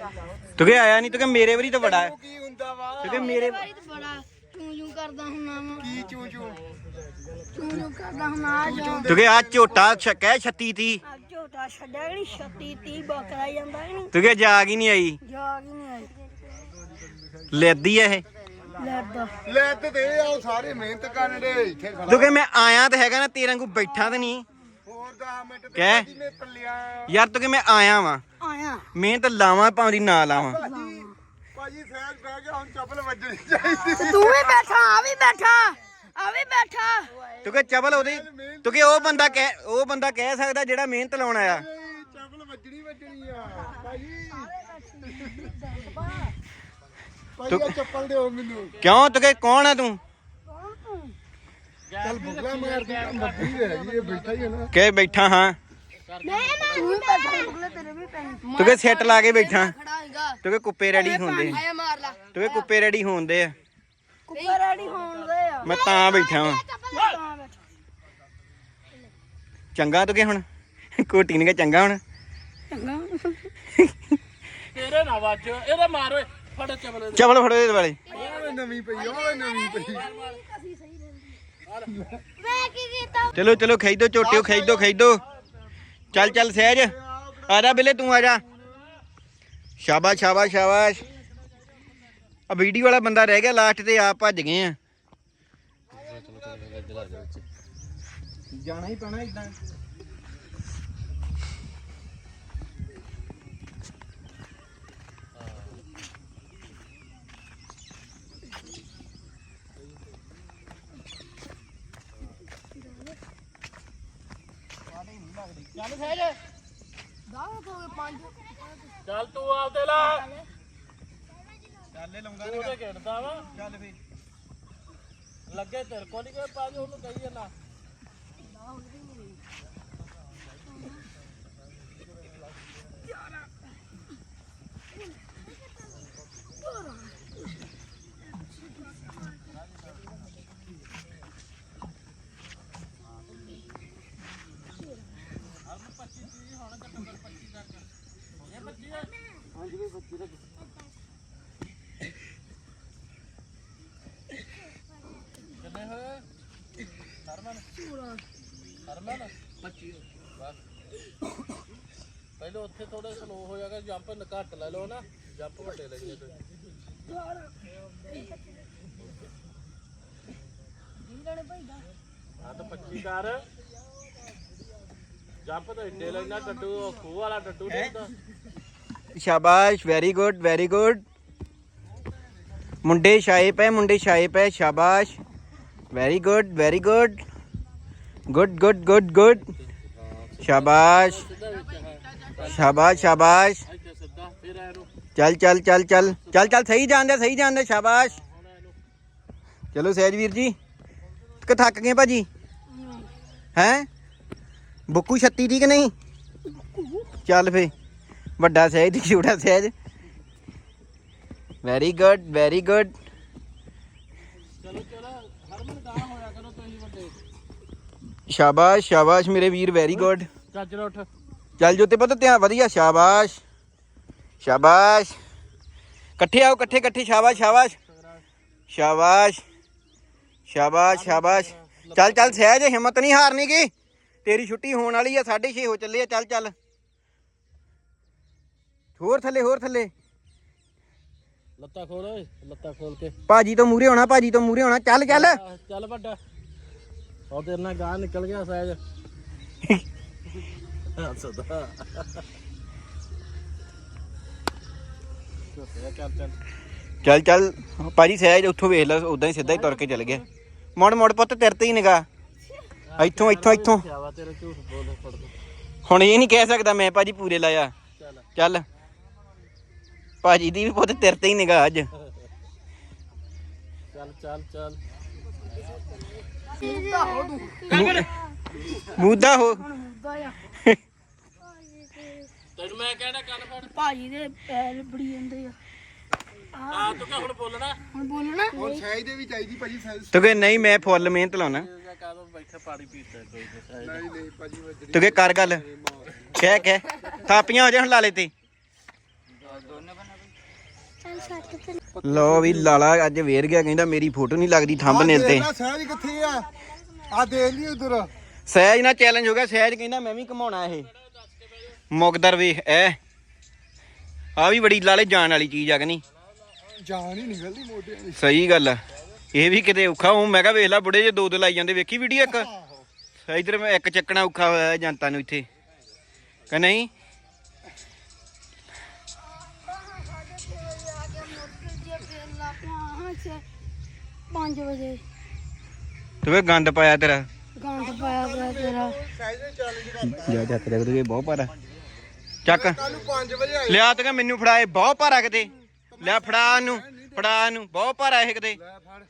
ਤੂੰ ਕਿ ਆਇਆ ਨਹੀਂ ਤੂੰ ਕਿ ਮੇਰੇ ਵਾਰੀ ਤਾਂ ਬੜਾ। ਹੈ ਕੀ ਹੁੰਦਾ ਵਾ? ਤੂੰ ਕਿ ਮੇਰੇ ਵਾਰੀ ਤਾਂ ਬੜਾ। ਚੂੰ ਚੂੰ ਕਰਦਾ ਹੁੰਨਾ ਵਾ। ਕੀ ਚੂ ਚੂ? ਚੂੰ ਚੂੰ ਕਰਦਾ ਹੁੰਨਾ ਆ ਜਾ ਤੂੰ ਕਿ ਆ ਝੋਟਾ ਛਕੈ 36 ਤੀ ਆ ਝੋਟਾ ਛੱਡਿਆ ਕਿ 36 30 ਬੱਕਰਾ ਜਾਂਦਾ ਨਹੀਂ ਤੂੰ ਕਿ ਜਾਗ ਹੀ ਨਹੀਂ ਆਈ। ਜਾਗ ਹੀ ਨਹੀਂ ਆਈ। ਲੈਦੀ ਐ ਇਹ। ਲੈ ਤੇ ਦੇ ਆਓ ਸਾਰੇ ਮਿਹਨਤ ਕਰਨ ਦੇ ਇੱਥੇ ਖੜਾ। ਤੂੰ ਕਿ ਮੈਂ ਆਇਆ ਤਾਂ ਹੈਗਾ ਨਾ ਤੇਰੇ ਵਾਂਗੂ ਬੈਠਾ ਤਾਂ ਨਹੀਂ। ਹੋਰ 10 ਮਿੰਟ ਤੇ ਕਹਿ। ਭਾਜੀ ਨੇ ਪੱਲਿਆ। ਯਾਰ ਤੂੰ ਕਿ ਮੈਂ ਆਇਆ ਵਾਂ। ਆਇਆ। ਮਿਹਨਤ ਲਾਵਾਂ ਭਾਵੇਂ ਨਾ ਲਾਵਾਂ ਭਾਜੀ ਭਾਜੀ ਸਹਿਜ ਬਹਿ ਗਿਆ ਹੁਣ ਚੱਪਲ ਵੱਜਣੀ ਚਾਹੀਦੀ। ਤੂੰ ਵੀ ਬੈਠਾ ਆ ਵੀ ਬੈਠਾ ਆ ਵੀ ਬੈਠਾ। ਤੂੰ ਕਿ ਚਬਲ ਉਹਦੀ ਤੂੰ ਕਿ ਉਹ ਬੰਦਾ ਕਹਿ ਉਹ ਬੰਦਾ ਕਹਿ ਸਕਦਾ ਜਿਹੜਾ ਮਿਹਨਤ ਲਾਉਣ ਆਇਆ ਚੱਪਲ ਵੱਜਣੀ ਵੱਜਣੀ ਆ ਭਾਜੀ ਚੱਪਲ ਦਿਓ ਮੈਨੂੰ। ਕਿਉਂ? ਤੂੰ ਕਿ ਕੌਣ ਆ ਤੂੰ? ਚੱਲ ਬੁਗਲਾ ਮਾਰਦੀ ਮੱਦੀ ਹੈਗੀ ਇਹ ਬੈਠਾ ਹੀ ਹੈ ਨਾ। ਕਿ ਬੈਠਾ ਹਾਂ। ਮੈਂ ਨਾ ਤੂੰ ਬੈਠਾ ਬੁਗਲੇ ਤੇਰੇ ਵੀ ਪੈਣ ਤੂੰ ਕਿ ਸੈੱਟ ਲਾ ਕੇ ਬੈਠਾ। ਖੜਾ ਤੂੰ ਕਿ ਕੁੱਪੇ ਰੈਡੀ ਹੁੰਦੇ। ਆਇਆ ਮਾਰ ਲਾ। ਤੂੰ ਕਿ ਕੁੱਪੇ ਰੈਡੀ ਹੁੰਦੇ ਆ। ਕੁੱਪਾ ਰੈਡੀ ਹੋਣ ਦੇ ਆ। ਮੈਂ ਤਾਂ ਬੈਠਾ ਤਾਂ ਬੈਠਾ ਚੰਗਾ ਤੂੰ ਕਿ ਹੁਣ? ਕੋਟੀ ਨੇ ਕਿ ਚੰਗਾ ਹੁਣ। ਚੰਗਾ ਤੇਰੇ ਨਾ ਵੱਜ। ਇਹਦਾ ਮਾਰ ਓਏ। ਫੜ ਚਬਲ ਫੜੋ ਇਹਦੇ ਵਾਲੇ। ਓਏ ਨਵੀਂ ਪਈ ਓਏ ਨਵੀਂ ਪਈ। ਮੈਂ ਕੀ ਕੀਤਾ? ਚਲੋ ਚਲੋ ਖੈਦੋ ਝੋਟਿਓ ਖੈਦੋ ਖੈਦੋ ਚੱਲ ਚੱਲ ਸਹਿਜ। ਆ ਜਾ ਬਿਲੇ ਤੂੰ ਆ ਜਾ। ਸ਼ਾਬਾਸ਼ ਸ਼ਾਬਾਸ਼ ਸ਼ਾਬਾਸ਼। ਆ ਵੀਡੀਓ ਵਾਲਾ ਬੰਦਾ ਰਹਿ ਗਿਆ ਲਾਸਟ ਤੇ ਆਪ ਭੱਜ ਗਏ ਆ। ਜਾਣਾ ਹੀ ਪੈਣਾ ਇਦਾਂ ਚੱਲ ਸਹਿਜ ਤੋਂ ਚੱਲ ਤੂੰ ਆਪਦੇ ਲਾ। ਚੱਲੇ ਲਾਉਂਗਾ ਤੂੰ ਉਹਦੇ ਖੇਡਦਾ ਵਾ। ਚੱਲ ਫੇ ਲੱਗੇ ਤੇਰੇ ਕੋਲ ਨਹੀਂ ਕੋਈ ਪਾਜ ਉਹਨੂੰ ਕਹੀ ਜਾਂਦਾ ਕਿੰਨੇ ਹੋਏ ਹਰਮਨ? ਹਰਮਨ? 25 ਬਸ। ਪਹਿਲੇ ਉੱਥੇ ਥੋੜੇ ਸਲੋ ਹੋ ਜਾਗਾ ਜੰਪ ਘੱਟ ਲੈ ਲਓ ਨਾ ਜੰਪ ਵੱਡੇ ਲੱਗਣੇ ਤੁਸੀਂ। ਹਾਂ ਤਾਂ 25 ਕਰ। ਜੰਪ ਤਾਂ ਇੱਡੇ ਲੈਣਾ ਡੱਡੂ ਖੂਹ ਵਾਲਾ ਡੱਡੂ ਨਹੀਂ ਹੁੰਦਾ। ਸ਼ਾਬਾਸ਼ ਵੈਰੀ ਗੁੱਡ ਵੈਰੀ ਗੁੱਡ ਮੁੰਡੇ ਛਾਏ ਪਏ ਮੁੰਡੇ ਛਾਏ ਪਏ ਸ਼ਾਬਾਸ਼। Very good very good good good good good ਸ਼ਾਬਾਸ਼ ਸਿੱਧਾ ਵਿੱਚ ਹੈ ਸ਼ਾਬਾਸ਼ ਸ਼ਾਬਾਸ਼ ਇੱਥੇ ਸਿੱਧਾ ਫਿਰ ਇਹਨੂੰ ਚੱਲ ਚੱਲ ਚੱਲ ਚੱਲ ਚੱਲ ਚੱਲ ਸਹੀ ਜਾਂਦੇ ਸਹੀ ਜਾਂਦੇ ਸ਼ਾਬਾਸ਼ ਹੁਣ ਇਹਨੂੰ ਚਲੋ ਸਹਿਜ ਵੀਰ ਜੀ ਕਿ ਥੱਕ ਗਏ ਭਾਜੀ ਹੈ ਬੁੱਕੂ 36 ਦੀ ਕਿ ਨਹੀਂ ਚੱਲ ਫੇ ਵੱਡਾ ਸਹਿਜ ਦੀ ਛੋਟਾ ਸਹਿਜ ਵੈਰੀ ਗੁੱਡ ਵੈਰੀ ਗੁੱਡ ਚਲੋ ਚਲੋ ਹਰਮਨ ਗਾਹ ਹੋਇਆ ਕਰੋ ਤੁਸੀਂ ਵੱਡੇ ਸ਼ਾਬਾਸ਼ ਸ਼ਾਬਾਸ਼ ਮੇਰੇ ਵੀਰ ਵੈਰੀ ਗੁੱਡ ਉੱਠ। ਚੱਲ ਜੋਤੇ ਪੁੱਤ ਧਿਆਨ ਵਧੀਆ ਸ਼ਾਬਾਸ਼। ਸ਼ਾਬਾਸ਼। ਇਕੱਠੇ ਆਓ ਇਕੱਠੇ ਇਕੱਠੇ ਸ਼ਾਬਾਸ਼ ਸ਼ਾਬਾਸ਼। ਸ਼ਾਬਾਸ਼। ਸ਼ਾਬਾਸ਼ ਸ਼ਾਬਾਸ਼। ਚੱਲ ਚੱਲ ਸਹਿਜ ਹਿੰਮਤ ਨਹੀਂ ਹਾਰਨੀ ਗੀ। ਤੇਰੀ ਛੁੱਟੀ ਹੋਣ ਵਾਲੀ ਆ 6:30 ਹੋ ਚੱਲੇ ਆ ਚੱਲ ਚੱਲ। ਹੋਰ ਥੱਲੇ ਹੋਰ ਥੱਲੇ। ਲੱਤਾਂ ਖੋਲ ਓਏ ਲੱਤਾਂ ਖੋਲ ਕੇ। ਭਾਜੀ ਤੋਂ ਮੂਰੇ ਹੋਣਾ ਭਾਜੀ ਤੋਂ ਮੂਰੇ ਹੋਣਾ ਚੱਲ ਚੱਲ। ਚੱਲ ਵੱਡਾ। ਉਹ ਤੇਰੇ ਨਾਲ ਗਾਹ ਨਿਕਲ ਗਿਆ ਸਦਾ। ਚੱਲ ਚੱਲ। ਚੱਲ ਚੱਲ। ਭਾਜੀ ਸਹਿਜ ਉੱਥੋਂ ਵੇਖ ਲੈ ਉਦਾਂ ਹੀ ਸਿੱਧਾ ਹੀ ਤੁਰ ਕੇ ਚੱਲ ਗਿਆ। ਮੁੜ ਮੁੜ ਪੁੱਤ ਤੇਰੇ ਤੇ ਹੀ ਨਿਗਾ ਇੱਥੋਂ ਇੱਥੋਂ ਇੱਥੋਂ। ਆਵਾ ਤੇਰੇ ਝੂਠ ਬੋਲ ਫੜ ਦੋ ਹੁਣ ਇਹ ਨਹੀਂ ਕਹਿ ਸਕਦਾ ਮੈਂ ਭਾਜੀ ਪੂਰੇ ਲਾਇਆ। ਚੱਲ। ਭਾਜੀ ਦੀ ਵੀ ਪੁੱਤ ਤੇਰੇ ਤੇ ਹੀ ਨਿਗਾਹ ਅੱਜ। ਚੱਲ ਚੱਲ ਚੱਲ। ਮੁੱਦਾ ਹੋ ਤੂੰ ਮੂਦਾ ਹੋ। ਮੁੱਦਾ ਆ ਤੈਨੂੰ ਮੈਂ ਕਹਿਣਾ ਕੰਨ ਫੜ। ਭਾਜੀ ਦੇ ਪੈਰ ਬੜੀ ਜਾਂਦੇ ਆ। ਆ ਤੂੰ ਕਿ ਹੁਣ ਬੋਲਣਾ? ਹੁਣ ਬੋਲਣਾ? ਹੁਣ ਸਹਿਜ ਦੇ ਵੀ ਚਾਹੀਦੀ ਭਾਜੀ ਸਹਿਜ ਤੂੰ ਕਹੇ ਨਹੀਂ ਮੈਂ ਫੁੱਲ ਮਿਹਨਤ ਲਾਉਣਾ। ਤੂੰ ਕਹੇ ਕਰ ਗੱਲ। ਕਹਿ ਕਹਿ। ਥਾਪੀਆਂ ਹੋ ਜਾਣ ਲਾਲੇ ਤੇ। ਚੱਲ ਸੱਟ ਲਓ ਵੀ ਲਾਲਾ ਅੱਜ ਵੇਰ ਗਿਆ ਕਹਿੰਦਾ ਮੇਰੀ ਫੋਟੋ ਨਹੀਂ ਲੱਗਦੀ ਥੰਬਨੇਲ ਤੇ ਸਹਿਜ ਕਿੱਥੇ ਆ? ਆ ਦੇਖ ਲਈ ਉਧਰ। ਸਹਿਜ ਨਾਲ ਚੈਲੰਜ ਹੋ ਗਿਆ ਸਹਿਜ ਕਹਿੰਦਾ ਮੈਂ ਵੀ ਕਮਾਉਣਾ ਇਹ। ਮੁਕਦਰ ਵੇਖ ਐ। ਆ ਵੀ ਬੜੀ ਲਾਲੇ ਜਾਣ ਵਾਲੀ ਚੀਜ਼ ਆ ਕਿ ਨਹੀਂ? ਜਾਨ ਹੀ ਨਿਕਲਦੀ ਮੋਢਿਆਂ ਦੀ। ਸਹੀ ਗੱਲ ਆ। ਇਹ ਵੀ ਕਿਤੇ ਔਖਾ ਹੂੰ ਮੈਂ ਕਿਹਾ ਵੇਖ ਲੈ ਬੁੜੇ ਜੇ ਦੋ ਦੋ ਲਾਈ ਜਾਂਦੇ ਵੇਖੀ ਵੀਡੀਓ ਇੱਕ। ਇਧਰ ਮੈਂ ਇੱਕ ਚੱਕਣਾ ਔਖਾ ਹੋਇਆ ਜਨਤਾ ਨੂੰ ਇੱਥੇ। ਕਿ ਨਹੀਂ? ਪੰਜ ਵਜੇ। ਤੂੰ ਵੇ ਗੰਦ ਪਾਇਆ ਤੇਰਾ? ਗੰਦ ਪਾਇਆ ਪਿਆ ਤੇਰਾ। ਜਾ ਚੱਕ ਦੇ ਤੂੰ ਬਹੁਤ ਭਾਰਾ। ਚੱਕ। ਕੱਲ ਨੂੰ 5 ਵਜੇ ਆਈ। ਲਿਆ ਤੇ ਮੈਨੂੰ ਫੜਾਏ ਬਹੁਤ ਭਾਰਾ ਕਿਤੇ। ਲੈ ਫੜਾ ਨੂੰ ਫੜਾ ਨੂੰ ਬਹੁਤ ਭਾਰਾ ਇਹ ਕਿਤੇ। ਲੈ ਫੜ।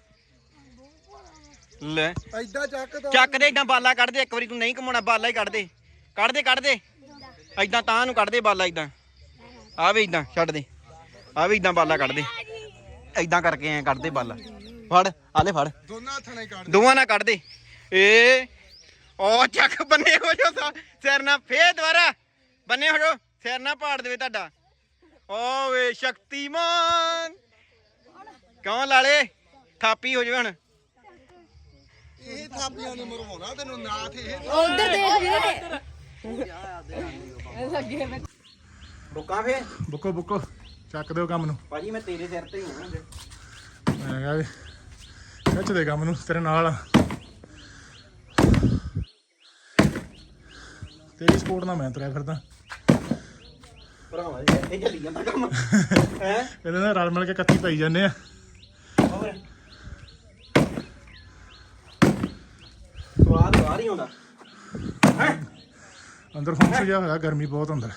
ਐਦਾਂ ਚੱਕ ਤਾ। ਚੱਕ ਦੇ ਇਦਾਂ ਬਾਲਾ ਕੱਢ ਦੇ ਇੱਕ ਵਾਰੀ ਤੂੰ ਨਹੀਂ ਕਮਾਉਣਾ ਬਾਲਾ ਹੀ ਕੱਢ ਦੇ। ਕੱਢ ਦੇ ਕੱਢ ਦੇ। ਇਦਾਂ ਤਾਂ ਨੂੰ ਕੱਢ ਦੇ ਬਾਲਾ ਇਦਾਂ ਆ ਵੀ ਇਦਾਂ ਛੱਡ ਦੇ। ਆ ਵੀ ਇਦਾਂ ਬਾਲਾ ਕੱਢ ਦੇ। ਇਦਾਂ ਕਰਕੇ ਐ ਕੱਢ ਦੇ ਬਾਲਾ। ਫੜ ਆ ਲੈ ਫੜ। ਦੋਨਾਂ ਹੱਥਾਂ ਨਾਲ ਹੀ ਕੱਢ ਦੋਵਾਂ ਨਾਲ ਕੱਢ ਦੇ ਏ ਉਹ ਚੱਕ ਬੰਨੇ ਹੋ ਜੋ ਸਾ- ਸਿਰ ਨਾਲ ਫੇਰ ਦੁਬਾਰਾ। ਬੰਨੇ ਹੋ ਜੋ ਸਿਰ ਨਾਲ ਪਾੜ ਦੇਵੇ ਤੁਹਾਡਾ। ਓ ਵੇ ਸ਼ਕਤੀਮਾਨ। ਕਿਉਂ ਲਾਲੇ? ਥਾਪੀ ਹੋ ਜਾਵੇ ਹੁਣ। ਇਹ ਥਾਪੀਆਂ ਨੇ ਮਰਵਾਉਣਾ ਤੈਨੂੰ ਨਾਥ ਇਹ ਉਧਰ ਦੇਖ ਵੀਰੇ ਬੁੱਕਾ ਫੇ ਬੁੱਕੋ ਬੁੱਕੋ। ਚੱਕ ਦਿਓ ਕੰਮ ਨੂੰ। ਭਾਜੀ ਮੈਂ ਤੇਰੇ ਸਿਰ ਤੇ ਹੀ ਹਾਂ ਮੈਂ ਕਿਹਾ ਵੀ ਖਿੱਚ ਦੇ ਕੰਮ ਨੂੰ ਤੇਰੇ ਨਾਲ ਆ। ਤੇਰੀ ਸਪੋਰਟ ਨਾਲ ਮੈਂ ਤੁਰਿਆ ਫਿਰਦਾ। ਭਰਾਵਾ ਇਹ ਚੱਲੀ ਜਾਂਦਾ ਕੰਮ। ਹੈ? ਇਹਦੇ ਨਾਲ ਰਲ ਮਿਲ ਕੇ ਕੱਤੀ ਪਾਈ ਜਾਂਦੇ ਆ। ਹੋਰ? ਸਵਾਦ ਬਾਹਰ ਹੀ ਆਉਂਦਾ। ਹੈ? ਅੰਦਰ ਹੁੰਸ ਜਿਹਾ ਹੋਇਆ ਗਰਮੀ ਬਹੁਤ ਅੰਦਰ।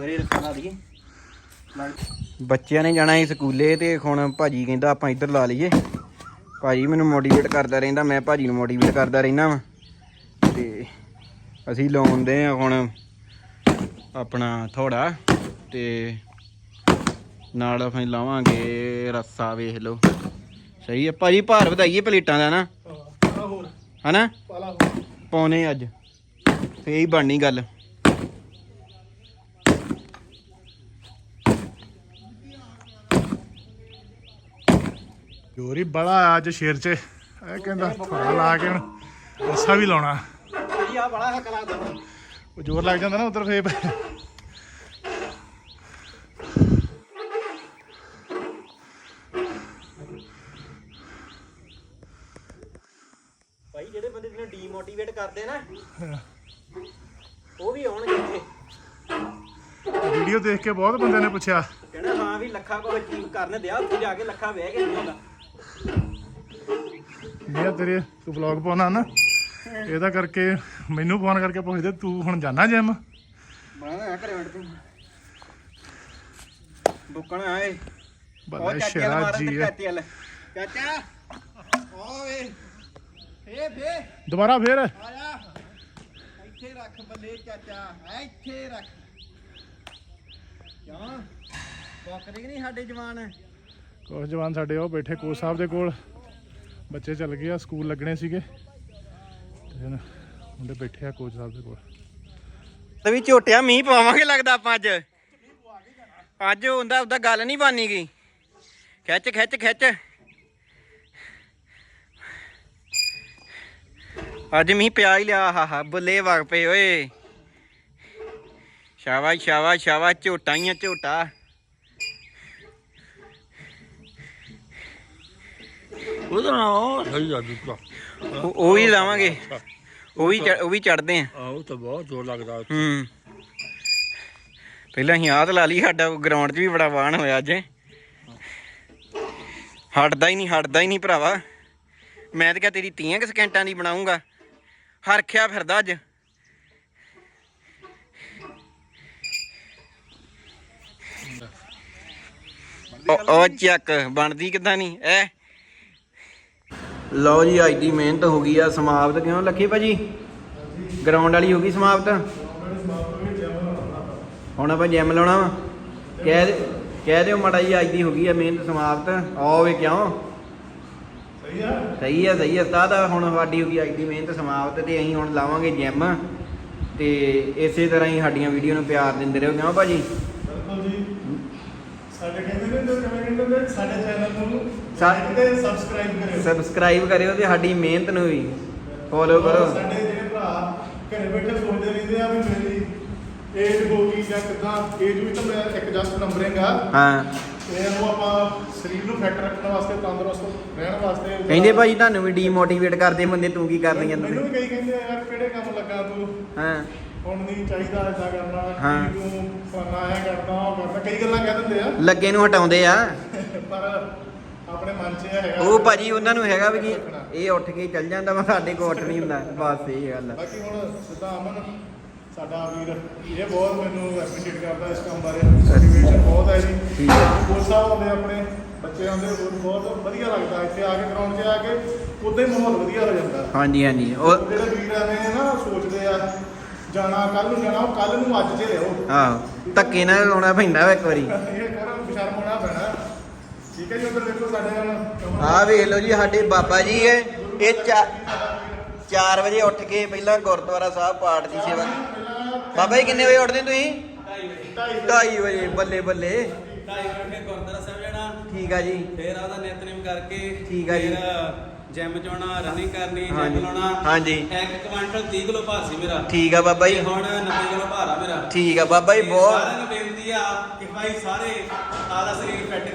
ਮਗਰੇ ਰੱਖਣ ਬੱਚਿਆਂ ਨੇ ਜਾਣਾ ਸੀ ਸਕੂਲੇ ਤੇ ਹੁਣ ਭਾਜੀ ਕਹਿੰਦਾ ਆਪਾਂ ਇੱਧਰ ਲਾ ਲਈਏ। ਭਾਜੀ ਮੈਨੂੰ ਮੋਟੀਵੇਟ ਕਰਦਾ ਰਹਿੰਦਾ ਮੈਂ ਭਾਜੀ ਨੂੰ ਮੋਟੀਵੇਟ ਕਰਦਾ ਰਹਿਣਾ ਵਾ। ਤੇ ਅਸੀਂ ਲਾਉਂਦੇ ਆ ਹੁਣ ਆਪਣਾ ਥੋੜਾ ਤੇ ਨਾਲ ਅਸੀਂ ਲਾਵਾਂਗੇ ਰੱਸਾ ਵੇਖ ਲਓ। ਸਹੀ ਹੈ ਭਾਜੀ ਭਾਰ ਵਧਾਈਏ ਪਲੇਟਾਂ ਦਾ ਨਾ। ਹੋਰ। ਹਨਾ? ਪਾਲਾ ਪਾਉਨੇ ਅੱਜ। ਫੇਰ ਹੀ ਬਣਨੀ ਗੱਲ। ਜੋਰੀ ਬੜਾ ਆ ਅੱਜ ਸ਼ੇਰ 'ਚ। ਇਹ ਕਹਿੰਦਾ ਥੋੜਾ ਲਾ ਕੇ ਹੁਣ ਵੀ ਲਾਉਣਾ। ਆ ਬੜਾ ਹੱਕ ਲੱਗਦਾ ਉਹ ਜ਼ੋਰ ਲੱਗ ਜਾਂਦਾ ਨਾ ਉਧਰ ਭਾਈ ਜਿਹੜੇ ਬੰਦੇ ਤੈਨੂੰ ਡੀਮੋਟੀਵੇਟ ਕਰਦੇ ਨਾ ਉਹ ਵੀ ਆਉਣਗੇ ਇੱਥੇ। ਵੀਡੀਓ ਦੇਖ ਕੇ ਬਹੁਤ ਬੰਦਿਆਂ ਨੇ ਪੁੱਛਿਆ। ਕਹਿੰਦਾ ਹਾਂ ਵੀ ਲੱਖਾ ਕੋ ਅਚੀਵ ਕਰਨ ਦਿਆ ਉੱਥੇ ਜਾ ਕੇ ਲੱਖਾ ਬਹਿ ਕੇ ਨਹੀਂ ਹੁੰਦਾ ਮੈਂ ਤੇਰੇ ਤੂੰ ਵਲੌਗ ਪਾਉਣਾ ਨਾ ਇਹਦਾ ਕਰਕੇ ਮੈਨੂੰ ਫੋਨ ਕਰਕੇ ਪੁੱਛਦੇ ਤੂੰ ਹੁਣ ਜਾਣਾ ਜਿਮ ਬਣਾ ਆ ਘਰੇ ਬੈਠ ਤੂੰ ਬੁੱਕਣਾ ਆਏ। ਬੱਲੇ ਸ਼ੇਰਾ ਜੀ ਆ। ਚਾਚਾ ਓਏ। ਏ ਫੇ ਦੁਬਾਰਾ ਫੇਰ? ਆਇਆ ਇੱਥੇ ਰੱਖ ਬੱਲੇ ਚਾਚਾ ਇੱਥੇ ਰੱਖ। ਕਿਉਂ? ਬੁੱਕਦੇ ਕਿ ਨਹੀਂ ਸਾਡੇ ਜਵਾਨ? ਕੁਝ ਜਵਾਨ ਸਾਡੇ ਉਹ ਬੈਠੇ ਕੋਚ ਸਾਹਿਬ ਦੇ ਕੋਲ। ਬੱਚੇ ਚੱਲ ਗਏ ਆ, ਸਕੂਲ ਲੱਗਣੇ ਸੀਗੇ। ਤੇ ਮੁੰਡੇ ਬੈਠੇ ਆ ਕੋਚ ਸਾਹਿਬ ਦੇ ਕੋਲ। ਤੇ ਵੀ ਝੋਟਿਆ ਮੀਂਹ ਪਾਵਾਂਗੇ ਲੱਗਦਾ ਆਪਾਂ ਅੱਜ। ਅੱਜ ਹੁੰਦਾ ਉਹਦਾ ਗੱਲ ਨਹੀਂ ਬਾਨੀ ਗਈ। ਖਿੱਚ ਖਿੱਚ ਖਿੱਚ। ਅੱਜ ਮੀਂਹ ਪਿਆ ਹੀ ਲਿਆ, ਹਾ ਹਾ, ਬੁੱਲੇ ਵਗ ਪਏ ਓਏ। ਸ਼ਾਬਾਸ਼ ਸ਼ਾਬਾਸ਼ ਸ਼ਾਵਾ ਝੋਟਾ ਹੀ ਆ, ਝੋਟਾ। ਉਹਦਾ ਨਾ ਸਹੀ ਆ ਦੂਜਾ ਉਹ ਉਹ ਵੀ ਲਾਵਾਂਗੇ। ਉਹ ਵੀ ਚੜ੍ਹ- ਉਹ ਵੀ ਚੜਦੇ ਆ। ਆਹ ਤਾਂ ਬਹੁਤ ਜ਼ੋਰ ਲੱਗਦਾ ਹੂੰ। ਪਹਿਲਾਂ ਅਸੀਂ ਆਹ ਤੇ ਲਾ ਲਈ ਸਾਡਾ ਗਰਾਊਂਡ 'ਚ ਵੀ ਬੜਾ ਵਾਹਣ ਹੋਇਆ ਅੱਜ। ਹਟਦਾ ਹੀ ਨਹੀਂ ਹਟਦਾ ਹੀ ਨਹੀਂ ਭਰਾਵਾ। ਮੈਂ ਤਾਂ ਕਿਹਾ ਤੇਰੀ 30 ਕਿ ਸਕਿੰਟਾਂ ਦੀ ਬਣਾਉਂਗਾ। ਹਰਖਿਆ ਫਿਰਦਾ ਅੱਜ। ਉਹ- ਉਹ ਚੱਕ ਬਣਦੀ ਕਿਦਾਂ ਨਹੀਂ ਐ। ਲਓ ਜੀ, ਅੱਜ ਦੀ ਮਿਹਨਤ ਹੋ ਗਈ ਆ, ਸਮਾਪਤ ਕਿਉਂ ਲੱਖੀ ਭਾਜੀ? ਗਰਾਊਂਡ ਵਾਲੀ ਹੋ ਗਈ ਸਮਾਪਤ? ਹੁਣ ਆਪਾਂ ਜਿਮ ਲਾਉਣਾ ਵਾ। ਕਹਿ ਕਹਿ ਦਿਓ ਮਾੜਾ ਜੀ, ਅੱਜ ਦੀ ਹੋ ਗਈ ਆ ਮਿਹਨਤ, ਸਮਾਪਤ। ਆਵੇ ਕਿਉਂ? ਸਹੀ ਆ ਸਹੀ ਆ ਸਹੀ ਆ ਉਸਤਾਦ ਹੁਣ ਸਾਡੀ ਹੋ ਗਈ ਅੱਜ ਦੀ ਮਿਹਨਤ, ਸਮਾਪਤ ਤੇ ਅਸੀਂ ਹੁਣ ਲਾਵਾਂਗੇ ਜਿਮ ਤੇ ਇਸੇ ਤਰ੍ਹਾਂ ਹੀ ਸਾਡੀਆਂ ਵੀਡੀਓ ਨੂੰ ਪਿਆਰ ਦਿੰਦੇ ਰਹੋ, ਕਿਉਂ ਭਾਜੀ? ਬਿਲਕੁਲ ਜੀ। ਸਾਡੇ ਕਹਿੰਦੇ ਨੇ ਜੋ ਕਿਵੇਂ ਕਹਿੰਦੇ ਸਾਡੇ ਚੈਨਲ ਨੂੰ ਤੇ ਸਬਸਕ੍ਰਾਈਬ ਕਰਿਓ। ਸਬਸਕ੍ਰਾਈਬ ਕਰਿਓ ਤੇ ਸਾਡੀ ਮਿਹਨਤ ਨੂੰ ਵੀ ਫੋਲੋ ਕਰੋ। ਸਾਡੇ ਜਿਹੜੇ ਭਰਾ ਘਰੇ ਬੈਠੇ ਸੋਚਦੇ ਰਹਿੰਦੇ ਆ ਵੀ ਮੇਰੀ ਏਜ ਹੋ ਗਈ ਜਾਂ ਕਿਦਾਂ ਏਜ ਵੀ ਤਾਂ ਮੈਂ ਇੱਕ ਜਸਟ ਨੰਬਰਿੰਗ ਆ। ਹਾਂ। ਤੇ ਇਹਨੂੰ ਆਪਾਂ ਸਰੀਰ ਨੂੰ ਫਿੱਟ ਰੱਖਣ ਵਾਸਤੇ ਤੰਦਰੁਸਤ ਰਹਿਣ ਵਾਸਤੇ ਕਹਿੰਦੇ ਭਾਜੀ ਤੁਹਾਨੂੰ ਵੀ ਡੀਮੋਟੀਵੇਟ ਕਰਦੇ ਬੰਦੇ ਤੂੰ ਕੀ ਕਰ ਰਹੀਆਂ ਮੈਨੂੰ ਵੀ ਕਈ ਕਹਿੰਦੇ ਆ ਯਾਰ ਕਿਹੜੇ ਕੰਮ ਲੱਗਾ ਤੂੰ? ਹਾਂ। ਹੁਣ ਨਹੀਂ ਚਾਹੀਦਾ ਏਦਾਂ ਕਰਨਾ ਹਾਂ। ਕੀ ਤੂੰ ਫਲਾਣਾ ਹੈ ਕਰਦਾ ਉਹ ਕਰਦਾ। ਕਈ ਗੱਲਾਂ ਕਹਿ ਦਿੰਦੇ ਆ। ਲੱਗੇ ਨੂੰ ਹਟਾਉਂਦੇ ਆ। ਪਰ ਆਪਣੇ ਮਨ 'ਚ ਇਹ ਹੈਗਾ ਉਹ ਭਾਜੀ ਉਹਨਾਂ ਨੂੰ ਹੈਗਾ ਵੀ ਕਿ ਇਹ ਉੱਠ ਕੇ ਚੱਲ ਜਾਂਦਾ ਵਾ ਸਾਡੇ ਕੋਲ ਉੱਠ ਨਹੀਂ ਹੁੰਦਾ। ਬਸ ਇਹ ਗੱਲ ਆ। ਬਾਕੀ ਹੁਣ ਸਿੱਧਾ ਅਮਨ ਸਾਡਾ ਵੀਰ ਇਹ ਬਹੁਤ ਮੈਨੂੰ ਐਪਰੀਸ਼ੀਏਟ ਕਰਦਾ ਇਸ ਕੰਮ ਬਾਰੇ। ਮੋਟੀਵੇਸ਼ਨ ਬਹੁਤ ਹੈ ਜੀ। ਠੀਕ ਹੈ। ਕੋਚ ਸਾਹਿਬ ਆਉਂਦੇ ਆਪਣੇ ਬੱਚੇ ਆਉਂਦੇ ਹੋਰ ਬਹੁਤ ਵਧੀਆ ਲੱਗਦਾ। ਇੱਥੇ ਆ ਕੇ ਗਰਾਊਂਡ 'ਚ ਆ ਕੇ ਉਦਾਂ ਹੀ ਮਾਹੌਲ ਵਧੀਆ ਹੋ ਜਾਂਦਾ। ਹਾਂਜੀ ਹਾਂਜੀ। ਉਹ ਜਿਹੜੇ ਵੀਰ ਐਵੇਂ ਨਾ ਸੋਚਦੇ ਆ ਜਾਣਾ ਕੱਲ ਨੂੰ ਜਾਣਾ ਉਹ ਕੱਲ ਨੂੰ ਅੱਜ 'ਚ ਲਿਓ ਆਹੋ। ਧੱਕੇ ਨਾਲ ਆਉਣਾ ਪੈਂਦਾ ਵਾ ਇੱਕ ਵਾਰੀ ਇਹ ਕਰਮ ਬਸ਼ਰਮ ਹੋਣਾ ਪੈਣਾ ਠੀਕ ਹੈ ਜੀ ਉਧਰ ਦੇਖੋ ਸਾਡੇ ਹੁਣ ਆਹ ਵੇਖ ਲਓ ਜੀ ਸਾਡੇ ਬਾਬਾ ਜੀ ਹੈ। ਇਹ 4 ਵਜੇ ਉੱਠ ਕੇ ਪਹਿਲਾਂ ਗੁਰਦੁਆਰਾ ਸਾਹਿਬ ਪਾਠ ਦੀ ਸੇਵਾ ਬਾਬਾ ਜੀ ਕਿੰਨੇ ਵਜੇ ਉੱਠਦੇ ਤੁਸੀਂ? 2:30 ਵਜੇ ਬੱਲੇ ਬੱਲੇ। ਢਾਈ ਵਜੇ ਫਿਰ ਗੁਰਦੁਆਰਾ ਸਾਹਿਬ ਜਾਣਾ। ਠੀਕ ਆ ਜੀ। ਫਿਰ ਆਪਦਾ ਨਿਤਨੇਮ ਕਰਕੇ ਠੀਕ ਆ ਜੀ। ਜਿਮ ਚ ਆਉਣਾ ਰਨਿੰਗ ਕਰਨੀ। ਜਿਮ ਲਾਉਣਾ। ਹਾਂਜੀ। ਇੱਕ ਕੁਆਂਟਲ 30 ਕਿਲੋ ਭਾਰ ਸੀ ਮੇਰਾ। ਠੀਕ ਆ ਬਾਬਾ ਜੀ। ਹੁਣ 90 ਕਿਲੋ ਭਾਰ ਆ ਮੇਰਾ। ਠੀਕ ਆ ਬਾਬਾ ਜੀ ਬਹੁਤ ਸਾਰਿਆਂ ਨੂੰ ਬੇਨਤੀ ਆ ਕਿ ਭਾਈ ਸਾਰੇ ਆਪਦਾ ਸਰੀਰ ਫਿੱਟ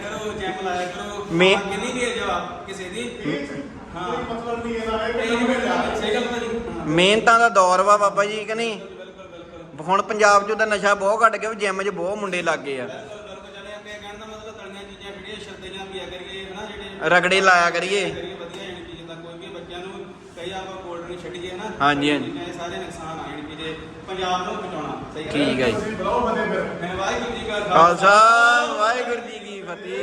ਲਾਇਆ ਕਰੋ ਮੈਂ- ਭਾਵੇਂ ਕਿੰਨੀ ਵੀ ਏਜ ਆ ਕਿਸੇ ਦੀ। ਹਾਂ। ਕੋਈ ਮਤਲਬ ਨਹੀਂ ਇਹਦਾ ਇਹ ਇਹ ਨਹੀਂ ਬੇਟਾ ਸਹੀ ਗੱਲ ਭਾਜੀ ਹਾਂ ਮਿਹਨਤਾਂ ਦਾ ਦੌਰ ਵਾ ਬਾਬਾ ਜੀ ਕਿ ਨਹੀਂ? ਹੁਣ ਪੰਜਾਬ 'ਚ ਉਹਦਾ ਨਸ਼ਾ ਬਹੁਤ ਘਟ ਗਿਆ ਜਿਮ 'ਚ ਬਹੁਤ ਮੁੰਡੇ ਲੱਗ ਗਏ ਆ। ਬਿਲਕੁਲ ਚਲੇ ਅੱਗੇ ਕਹਿਣ ਦਾ ਮਤਲਬ ਤਲੀਆਂ ਚੀਜ਼ਾਂ ਜਿਹੜੀਆਂ ਸ਼ਰਤੀਆਂ ਪੀਆ ਕਰੀਏ ਹਨਾ ਜਿਹੜੇ ਰਗੜੇ ਲਾਇਆ ਕਰੀਏ। ਕਰੀਏ ਵਧੀਆ ਜਾਣੀ ਕਿ ਜਿੱਦਾਂ ਕੋਈ ਵੀ ਬੱਚਿਆਂ ਨੂੰ ਕਈ ਆਪਾਂ ਕੋਲਡ ਡਰਿੰਕ ਛੱਡੀਏ ਨਾ ਹਾਂਜੀ, ਹਾਂਜੀ। ਇਹ ਸਾਰੇ ਨੁਕਸਾਨ ਆ ਜਾਣੀ ਕਿ ਜੇ ਪੰਜਾਬ ਨੂੰ ਬਚਾਉਣਾ ਸਹੀ ਗੱਲ ਠੀਕ ਆ ਜੀ। ਤੁਸੀਂ ਬੁਲਾਓ ਬੰਦੇ ਫਿਰ। ਹੈ ਵਾਹਿਗੁਰੂ ਜੀ ਕਾ ਖਾਲਸਾ ਵਾਹਿਗੁਰੂ ਜੀ ਕੀ ফাতি